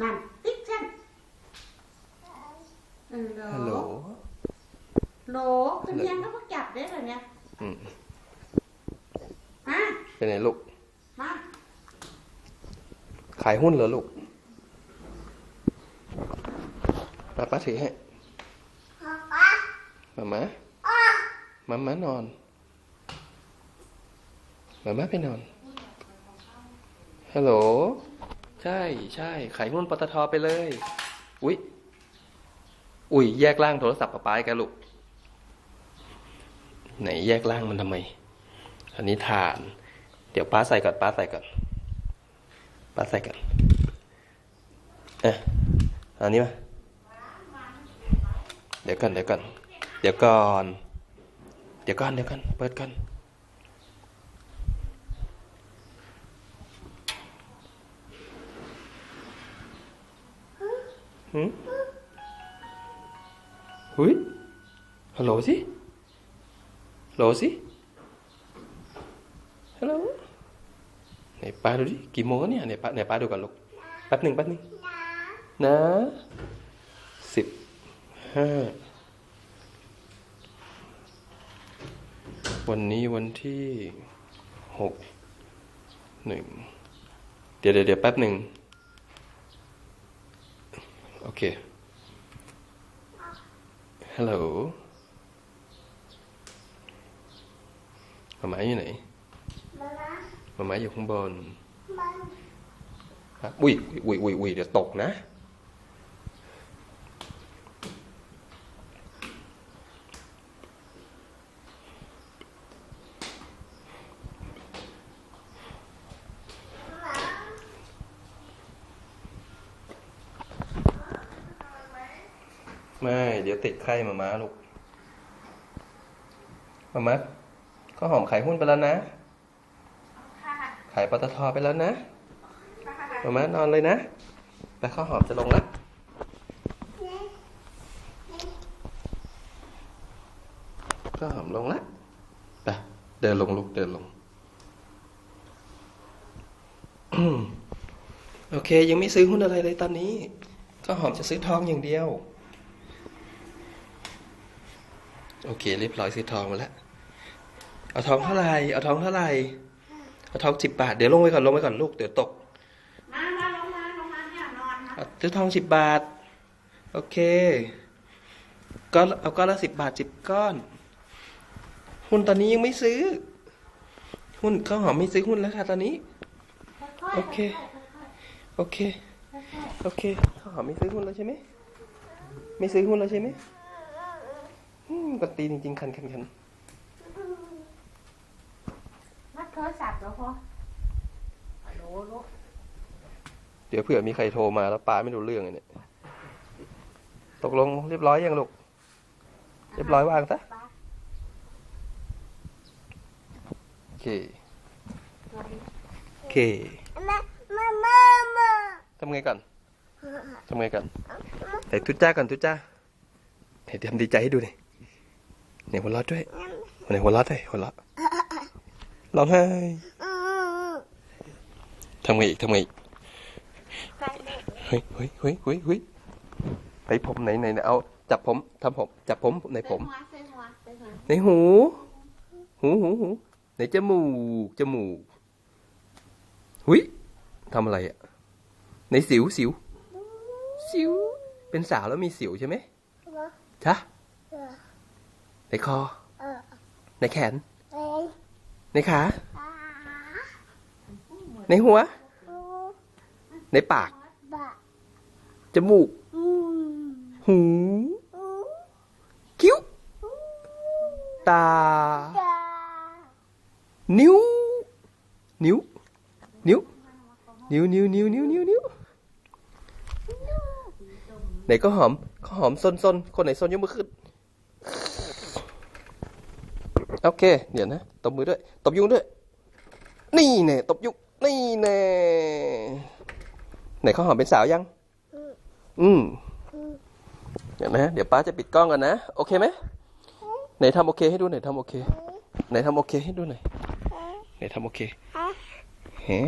นั่นติ๊กฉันเออฮัลโหลโหลเป็นยังก็เพิ่งจับได้เหรอเนี่ยอืมมาเป็นไงลูก มา ขายหุ้นเหรอลูกมาป้าถือให้มามามาม้านอนมาม้าไปนอนฮัลโหล ใช่ใช่ขายหุ้นปตทไปเลย อุ๊ย อุ้ยแยกล่างโทรศัพท์ป้าป้าอีกันลูก ไหนแยกล่างมันทำไม อันนี้ฐาน เดี๋ยวป้าใส่ก่อนป้าใส่ก่อนป้าใส่ก่อนอะเอันนี้มาเดี๋ยวก่อนเดี๋ยวก่อน เดี๋ยวก่อน เดี๋ยวก่อนเดี๋ยวก่อน เปิดก่อน หืมหุยฮัลโหลสิฮัลโหลสิฮัลโหลไหนป้าดูดิกี่โมงแล้วเนี่ยไหนป้าไหนป้าดูก่อนลูกแป๊บหนึ่งแป๊บหนึ่งนะสิบห้าวันนี้วันที่หกหนึ่งเดี๋ยวเดี๋ยวแป๊บหนึ่ง โอเคฮัลโหลมาม่าอยู่ไหนมาม่าอยู่ข้างบนฮะอุ้ยอุ้ยอุ้ยอุ้ยเดี๋ยวตกนะ ไม่ เดี๋ยวติดไข้มาม้าลูกมาม้าข้าวหอมขายหุ้นไปแล้วนะขายปตทไปแล้วนะมาม้านอนเลยนะแต่ข้าวหอมจะลงแล้วข้าวหอมลงแล้วไปเดินลงลูกเดินลง โอเค ยังไม่ซื้อหุ้นอะไรเลยตอนนี้ข้าวหอมจะซื้อทองอย่างเดียว โอเคเรียบร้อยซื้อทองมาแล้ว เอาทองเท่าไหร่ เอาทองเท่าไหร่ เอาทองสิบบาท เดี๋ยวลงไปก่อนลงไปก่อนลูกเดี๋ยวตก มามาลงมาลงมาเนี่ยนอนนะเอาซื้อทองสิบบาท โอเค ก็เอาก้อนละสิบบาทสิบก้อน หุ้นตอนนี้ยังไม่ซื้อ หุ้นข้าวหอมไม่ซื้อหุ้นแล้วค่ะตอนนี้ค่อยๆโอเคค่อยโอเค โอเคข้าวหอมไม่ซื้อหุ้นแล้วใช่ไหม ไม่ซื้อหุ้นแล้วใช่ไหมอืม ก็ตีจริงๆคันคันคันๆมัดโทรศัพท์เหรอพ่อฮัลโหลลูกเดี๋ยวเผื่อมีใครโทรมาแล้วป้าไม่รู้เรื่องไงเนี่ย ตกลงเรียบร้อยยังลูก เรียบร้อยวางซะป้าโอเคสวัสดีโอเคมามามามาทำไงก่อนทำไงก่อนไหนทุจ้าก่อนทุจ้าไหนทำดีใจให้ดูหน่อย ไหนหัวเราะด้วยไหนหัวเราะด้วยหัวเราะร้องไห้อืมทำไงอีกทำไงอีกไปเลยเฮ้ยเฮ้ยเฮ้ยเฮ้ยเฮ้ยไปผมไหนไหนไหนเอาจับผมทำผมจับผมในผมเส้นหัวเส้นหัวในหู หูหูหูในจมูกจมูกหุยทำอะไรอะในสิวสิวสิวเป็นสาวแล้วมีสิวใช่ไหมเหรอจ๊ะเออ ในคอเออในแขนเอ้ยในขาอ่าในหัวอูในปากบะจมูกอืมหูอูคิ้วตาตา นิ้ว นิ้ว นิ้ว นิ้ว นิ้ว นิ้ว นิ้ว นิ้ว นิ้ว ไหนก็หอม ก็หอมซนซนคนไหนซนยกมือขึ้น โอเค เดี๋ยวนะ ตบมือด้วย ตบยุงด้วย นี่แน่ตบยุง นี่แน่ไหนข้าวหอมเป็นสาวยัง อืมเดี๋ยวนะ เดี๋ยวป้าจะปิดกล้องกันนะ โอเคไหมไหนทำโอเคให้ดูหน่อยทำโอเค ไหนทำโอเคให้ดูหน่อยไหนทำโอเคฮะเฮ้